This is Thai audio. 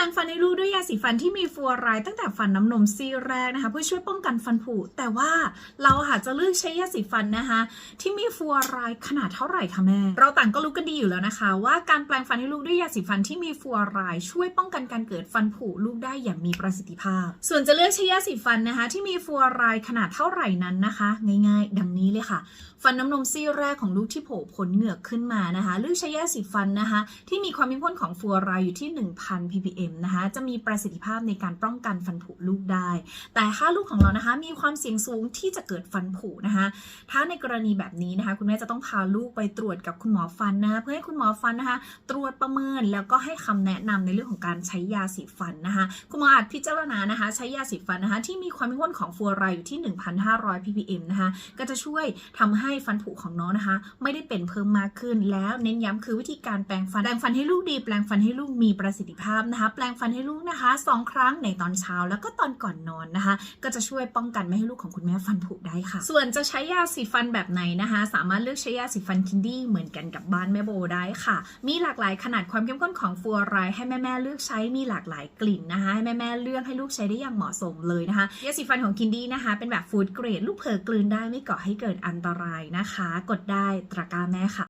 ลงฟันให้ลูกด้วยยาสีฟันที่มีฟูออไรด์ตั้งแต่ฟันน้ำนมซี่แรกนะคะ เพื่อช่วยป้องกันฟันผุแต่ว่าเราอาจจะเลือกใช้ยาสีฟันนะคะ ที่มีฟูออไรด์ขนาดเท่าไหร่คะแม่ เราต่างก็รู้กันดีอยู่แล้วนะคะ ว่าการแปลงฟันให้ลูกด้วยยาสีฟันที่มีฟูออไรด์ช่วยป้องกันการเกิดฟันผุลูกได้อย่างมีประสิทธิภาพ ส่วนจะเลือกใช้ยาสีฟันนะคะ ที่มีฟูออไรด์ขนาดเท่าไหร่นั้นนะคะ ง่าย ๆ ดังนี้เลยค่ะ ฟันน้ำนมซี่แรกของลูกที่โผล่พ้นเหงือกขึ้นมานะคะเลือกใช้ยาสีฟันนะคะ ที่มีความเข้มข้นของฟูออไรด์อยู่ที่ 1,000 ppm นะคะ จะมีประสิทธิภาพในการป้องกันฟันผุลูกได้ แต่ถ้าลูกของเรานะคะมีความเสี่ยงสูงที่จะเกิดฟันผุนะคะ ถ้าในกรณีแบบนี้นะคะ คุณแม่จะต้องพาลูกไปตรวจกับคุณหมอฟันนะคะเพื่อให้คุณหมอฟันนะคะ ตรวจประเมินแล้วก็ให้คำแนะนำในเรื่องของการใช้ยาสีฟันนะคะคุณหมออาจพิจารณานะคะ ใช้ยาสีฟันนะคะ ที่มีความเข้มข้นของฟลูออไรด์อยู่ที่ 1,500 ppm นะคะ ก็จะช่วยทำให้ฟันผุของน้องนะคะ ไม่ได้เป็นเพิ่มมากขึ้นแล้วเน้นย้ำคือวิธีการแปรงฟันแปรงฟันให้ลูกดีแปรงฟันให้ลูกมีประสิทธิภาพนะคะแปรงฟันให้ลูกนะคะสองครั้งในตอนเช้าแล้วก็ตอนก่อนนอนนะคะ ก็จะช่วยป้องกันไม่ให้ลูกของคุณแม่ฟันผุได้ค่ะ ส่วนจะใช้ยาสีฟันแบบไหนนะคะ สามารถเลือกใช้ยาสีฟันคินดี้เหมือนกันกับบ้านแม่โบได้ค่ะ มีหลากหลายขนาดความเข้มข้นของฟูออไรด์ให้แม่ๆเลือกใช้มีหลากหลายกลิ่นนะคะให้แม่ๆเลือกให้ลูกใช้ได้อย่างเหมาะสมเลยนะคะยาสีฟันของคินดี้นะคะ เป็นแบบฟู้ดเกรดลูกเผลอกลืนได้ไม่ก่อให้เกิดอันตรายนะคะ กดได้ตะกร้าแม่ค่ะ